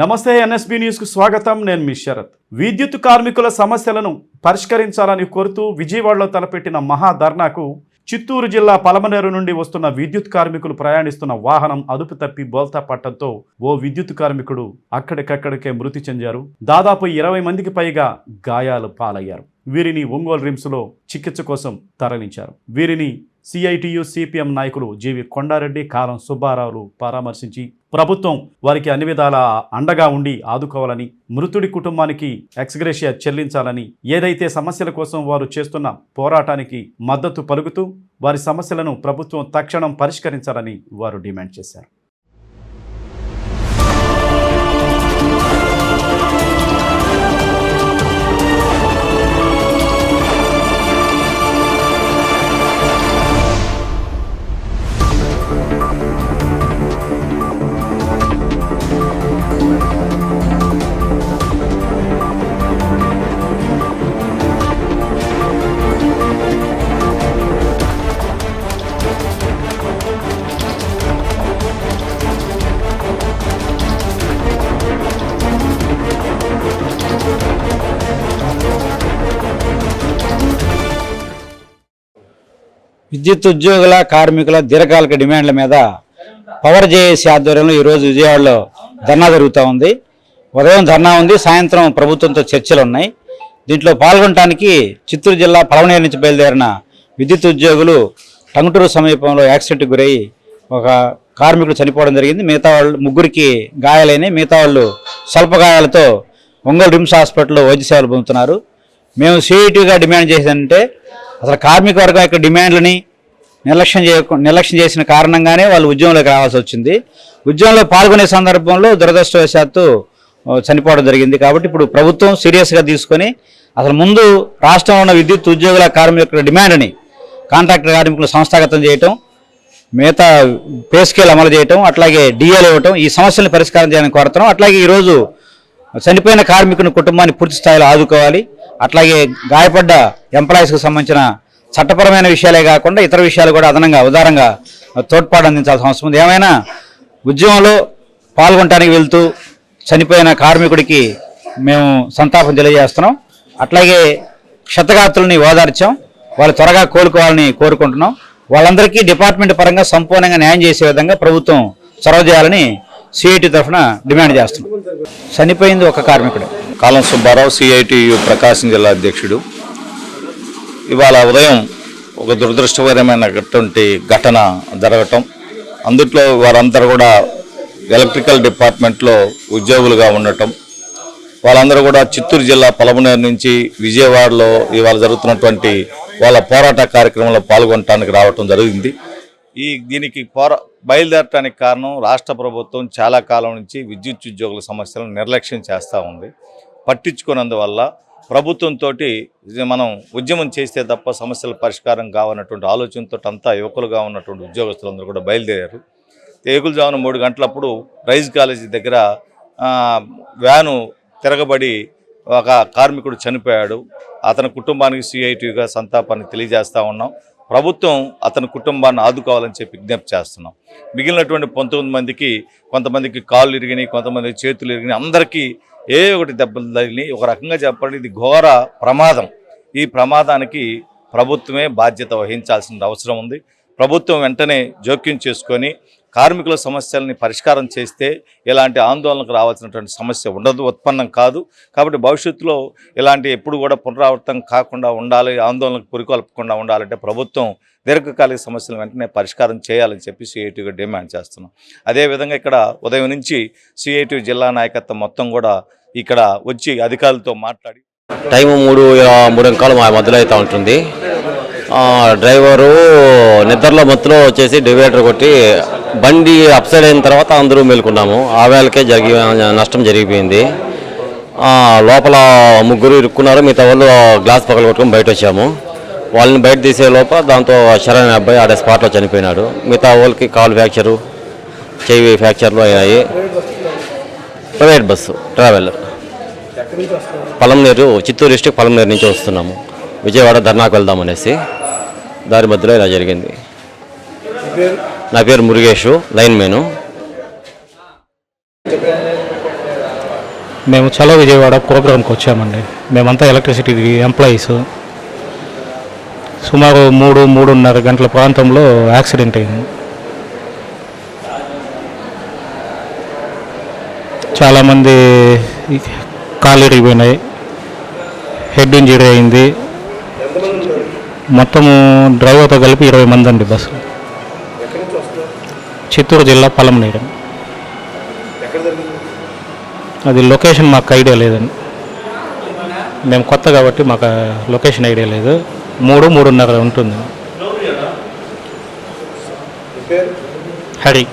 నమస్తే ఎన్ఎస్బి న్యూస్కు స్వాగతం. నేను మీ శరత్. విద్యుత్ కార్మికుల సమస్యలను పరిష్కరించాలని కోరుతూ విజయవాడలో తలపెట్టిన మహా ధర్నాకు చిత్తూరు జిల్లా పలమనేరు నుండి వస్తున్న విద్యుత్ కార్మికులు ప్రయాణిస్తున్న వాహనం అదుపు తప్పి బోల్తా పట్టడంతో ఓ విద్యుత్ కార్మికుడు అక్కడికక్కడికే మృతి చెందారు. దాదాపు ఇరవై మందికి పైగా గాయాలు పాలయ్యారు. వీరిని ఒంగోలు రిమ్స్లో చికిత్స కోసం తరలించారు. వీరిని సిఐటియు సిపిఎం నాయకులు జీవి కొండారెడ్డి కారం సుబ్బారావులు పరామర్శించి ప్రభుత్వం వారికి అన్ని విధాల అండగా ఉండి ఆదుకోవాలని మృతుడి కుటుంబానికి ఎక్స్గ్రేషియా చెల్లించాలని ఏదైతే సమస్యల కోసం వారు చేస్తున్న పోరాటానికి మద్దతు పలుకుతూ వారి సమస్యలను ప్రభుత్వం తక్షణం పరిష్కరించాలని వారు డిమాండ్ చేశారు. విద్యుత్ ఉద్యోగుల కార్మికుల దీర్ఘకాలిక డిమాండ్ల మీద పవర్ జేఏసీ ఆధ్వర్యంలో ఈరోజు విజయవాడలో ధర్నా జరుగుతూ ఉంది. ఉదయం ధర్నా ఉంది సాయంత్రం ప్రభుత్వంతో చర్చలు ఉన్నాయి. దీంట్లో పాల్గొనడానికి చిత్తూరు జిల్లా పలవనేరు నుంచి బయలుదేరిన విద్యుత్ ఉద్యోగులు టంగుటూరు సమీపంలో యాక్సిడెంట్కి గురై ఒక కార్మికుడు చనిపోవడం జరిగింది. మిగతా వాళ్ళు ముగ్గురికి గాయాలైనవి మిగతా వాళ్ళు స్వల్ప గాయాలతో ఒంగోలు రిమ్స్ హాస్పిటల్లో వైద్య సేవలు పొందుతున్నారు. మేము సిఐటిగా డిమాండ్ చేసిందంటే అసలు కార్మిక వర్గం యొక్క డిమాండ్లని నిర్లక్ష్యం చేయకు నిర్లక్ష్యం చేసిన కారణంగానే వాళ్ళు ఉద్యమంలోకి రావాల్సి వచ్చింది. ఉద్యమంలో పాల్గొనే సందర్భంలో దురదృష్టవశాత్తు చనిపోవడం జరిగింది. కాబట్టి ఇప్పుడు ప్రభుత్వం సీరియస్గా తీసుకొని అసలు ముందు రాష్ట్రంలో ఉన్న విద్యుత్ ఉద్యోగుల కార్మికుల డిమాండ్ని కాంట్రాక్టర్ కార్మికులు సంస్థాగతం చేయటం మిగతా పే స్కేల్ అమలు చేయటం అట్లాగే డిఏలు ఇవ్వటం ఈ సమస్యలను పరిష్కారం చేయడానికి కోరుతున్నాం. అట్లాగే ఈరోజు చనిపోయిన కార్మికుని కుటుంబాన్ని పూర్తి స్థాయిలో ఆదుకోవాలి. అట్లాగే గాయపడ్డ ఎంప్లాయీస్కి సంబంధించిన చట్టపరమైన విషయాలే కాకుండా ఇతర విషయాలు కూడా అదనంగా ఉదారంగా తోడ్పాటు అందించాల్సిన అవసరం ఉంది. ఏమైనా ఉద్యమంలో పాల్గొనడానికి వెళ్తూ చనిపోయిన కార్మికుడికి మేము సంతాపం తెలియజేస్తున్నాం. అట్లాగే క్షతగాత్రుల్ని ఓదార్చాం. వాళ్ళు త్వరగా కోలుకోవాలని కోరుకుంటున్నాం. వాళ్ళందరికీ డిపార్ట్మెంట్ పరంగా సంపూర్ణంగా న్యాయం చేసే విధంగా ప్రభుత్వం చొరవ చేయాలని సిఐటి తరఫున డిమాండ్ చేస్తున్నాం. చనిపోయింది ఒక కార్మికుడు. కాలం సుబ్బారావు సిఐటియు ప్రకాశం జిల్లా అధ్యక్షుడు. ఇవాళ ఉదయం ఒక దురదృష్టకరమైనటువంటి ఘటన జరగటం. అందుట్లో వారందరూ కూడా ఎలక్ట్రికల్ డిపార్ట్మెంట్లో ఉద్యోగులుగా ఉండటం. వాళ్ళందరూ కూడా చిత్తూరు జిల్లా పలమనేరు నుంచి విజయవాడలో ఇవాళ జరుగుతున్నటువంటి వాళ్ళ పోరాట కార్యక్రమంలో పాల్గొనడానికి రావటం జరిగింది. ఈ దీనికి పోర బయలుదేరటానికి కారణం రాష్ట్ర ప్రభుత్వం చాలా కాలం నుంచి విద్యుత్ ఉద్యోగుల సమస్యలను నిర్లక్ష్యం చేస్తూ ఉంది. పట్టించుకున్నందువల్ల ప్రభుత్వంతో మనం ఉద్యమం చేస్తే తప్ప సమస్యల పరిష్కారం కావన్నటువంటి ఆలోచనతో అంతా యువకులుగా ఉన్నటువంటి ఉద్యోగస్తులందరూ కూడా బయలుదేరారు. తేగులజామున మూడు గంటలప్పుడు రైజ్ కాలేజీ దగ్గర వ్యాను తిరగబడి ఒక కార్మికుడు చనిపోయాడు. అతని కుటుంబానికి సిఐటిగా సంతాపాన్ని తెలియజేస్తూ ఉన్నాం. ప్రభుత్వం అతని కుటుంబాన్ని ఆదుకోవాలని చెప్పి విజ్ఞప్తి చేస్తున్నాం. మిగిలినటువంటి పంతొమ్మిది మందికి కొంతమందికి కాళ్ళు ఇరిగినాయి కొంతమందికి చేతులు ఇరిగినాయి అందరికీ ఏ ఒకటి దెబ్బలు తగిలినాయి. ఒక రకంగా చెప్పండి ఇది ఘోర ప్రమాదం. ఈ ప్రమాదానికి ప్రభుత్వమే బాధ్యత వహించాల్సిన అవసరం ఉంది. ప్రభుత్వం వెంటనే జోక్యం చేసుకొని కార్మికుల సమస్యలని పరిష్కారం చేస్తే ఇలాంటి ఆందోళనకు రావాల్సినటువంటి సమస్య ఉండదు ఉత్పన్నం కాదు. కాబట్టి భవిష్యత్తులో ఇలాంటి ఎప్పుడు కూడా పునరావృతం కాకుండా ఉండాలి ఆందోళనకు పురికొల్పకుండా ఉండాలంటే ప్రభుత్వం దీర్ఘకాలిక సమస్యలు వెంటనే పరిష్కారం చేయాలని చెప్పి సిఐటిగా డిమాండ్ చేస్తున్నాం. అదేవిధంగా ఇక్కడ ఉదయం నుంచి సిఐటి జిల్లా నాయకత్వం మొత్తం కూడా ఇక్కడ వచ్చి అధికారులతో మాట్లాడి టైం మూడు మూడు అంకాలు మా మధ్యలో అవుతూ ఉంటుంది. డ్రైవరు నిద్రలో మత్తులో వచ్చేసి డివైడర్ కొట్టి బండి అప్సైడ్ అయిన తర్వాత అందరూ మేలుకున్నాము. ఆ వేళకే జరిగి నష్టం జరిగిపోయింది. లోపల ముగ్గురు ఇరుక్కున్నారు. మిగతా వాళ్ళు గ్లాస్ పగల కొట్టుకొని బయట వచ్చాము వాళ్ళని బయట తీసే లోపల దాంతో శరణ్ అబ్బాయి ఆడే స్పాట్లో చనిపోయినాడు. మిగతా వాళ్ళకి కాలు ఫ్రాక్చరు చెవి ఫ్రాక్చర్లు అయినాయి. Private bus traveller Palamaner Chittoor district Palamaner నుంచి వస్తున్నాము. విజయవాడ ధర్నాకు వెళ్దామనేసి దారి మధ్యలో ఇలా జరిగింది. నా పేరు మురుగేషు లైన్ మేను మేము చలో విజయవాడ ప్రోగ్రామ్కి వచ్చామండి. మేమంతా ఎలక్ట్రిసిటీ ఎంప్లాయీస్. సుమారు మూడు మూడున్నర గంటల ప్రాంతంలో యాక్సిడెంట్ అయింది. చాలామంది కాళ్ళు ఇరిగిపోయినాయి హెడ్ ఇంజరీ అయింది. మొత్తము డ్రైవర్తో కలిపి ఇరవై మంది అండి బస్సు చిత్తూరు జిల్లా పలమనేరు. అది లొకేషన్ మాకు ఐడియా లేదండి. మేము కొత్త కాబట్టి మాకు లొకేషన్ ఐడియా లేదు. మూడు మూడున్నర ఉంటుంది. హరి.